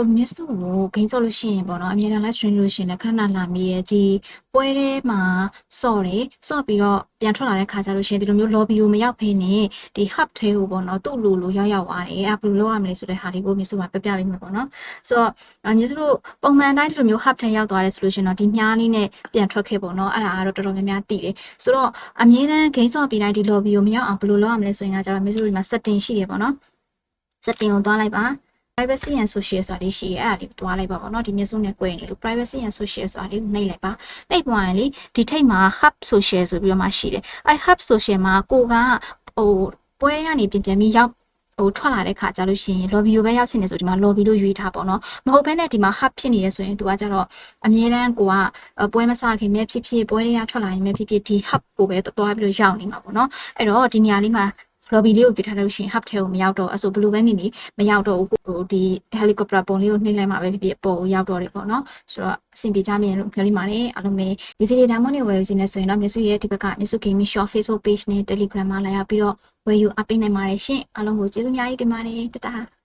ကိုမြစ်စုကိုဂိမ်းဆော့လို့ရှိရင်ပေါ့နော်အမြဲတမ်း live stream လို့ရှိရင်လည်းခဏခဏလာမိရဲ့ဒီပွဲထဲမှာဆော့တယ်ဆော့ပြီးတော့ပြန်ထွက်လာတဲ့ခါကျလို့ရှိရင်ဒီလိုမျိုး lobby ကိုမရောက်ဖေးနဲ့ဒီ hub ထဲကိုပေါ့နော်သူ့လိုလိုရောက်ရောက်သွားတယ်အဲ့ဒါဘယ်လိုလုပ်ရမလဲဆိုတဲ့ဟာဒီကိုမြစ်စုမှာပြပြပေးမှာပေါ့နော်ဆိုတော့အမြစ်စုတို့ပုံမှန်တိုင်းဒီလိုမျိုး hub ထဲရောက်သွားတယ်ဆိုလို့ရှိရင်တော့ဒီမြားလေးနဲ့ပြန်ထွက်ခဲ့ပေါ့နော်အဲ့ဒါကတော့တော်တော်များများတည်တယ်ဆိုတော့အမြဲတမ်းဂိမ်းဆော့ပြီးတိုင်းဒီ lobby ကိုမရောက်အောင်ဘယ်လိုလုပ်ရမလဲဆိုရင်ကကျတော့မြစ်စုတို့ဒီမှာ setting ရှိတယ်ပေါ့နော် setting ကိုသွားလိုက်ပါ privacy and social ဆိုတာလေးရှိရဲအဲ့ဒါလေးတွားလိုက်ပါပေါ့နော်ဒီမျက်စုံနဲ့꿰နေလို့ privacy and social ဆိုတာလေးနှိပ်လိုက်ပါနှိပ်ပွားရင်လေဒီထိတ်မှာ hub social ဆိုပြီးတော့မှရှိတယ်အဲ့ hub social မှာကိုကဟိုပွဲရနေပြင်ပြန်ပြီးရောက်ဟိုထွက်လာတဲ့ခါကြလို့ရှိရင် lobby ကိုပဲရောက်ရှင်နေဆိုဒီမှာ lobby လို့ရွေးထားပေါ့နော်မဟုတ်ဘဲနဲ့ဒီမှာ hub ဖြစ်နေရဆိုရင်သူကကြတော့အမြဲတမ်းကိုကပွဲမစခင်မဲ့ဖြစ်ဖြစ်ပွဲတွေကထွက်လာရင်မဲ့ဖြစ်ဖြစ်ဒီ hub ကိုပဲတွားပြီးလို့ရောက်နေမှာပေါ့နော်အဲ့တော့ဒီနေရာလေးမှာ lobby လေးကိုပြထားလို့ရှိရင် hub ထဲကိုမရောက်တော့အဆိုဘလူးပဲနေနေမရောက်တော့ဘူးဟိုဒီ helicopter ပုံလေးကိုနှိမ့်လိုက်မှပဲဖြစ်ဖြစ်ပေါ်ကိုရောက်တော့တယ်ပေါ့နော်ဆိုတော့အဆင်ပြေကြမယ်လို့ပြောလိမ့်ပါတယ်အားလုံးပဲ user data မွန်နေဝယ်ယူခြင်းနဲ့ဆိုရင်တော့မြစုရဲ့ဒီဘက်ကမြစု gaming shop facebook page နဲ့ telegram မှာလာရောက်ပြီးတော့ဝယ်ယူအပိနိုင်ပါတယ်ရှင်အားလုံးကိုကျေးဇူးအများကြီးတင်ပါတယ်တတား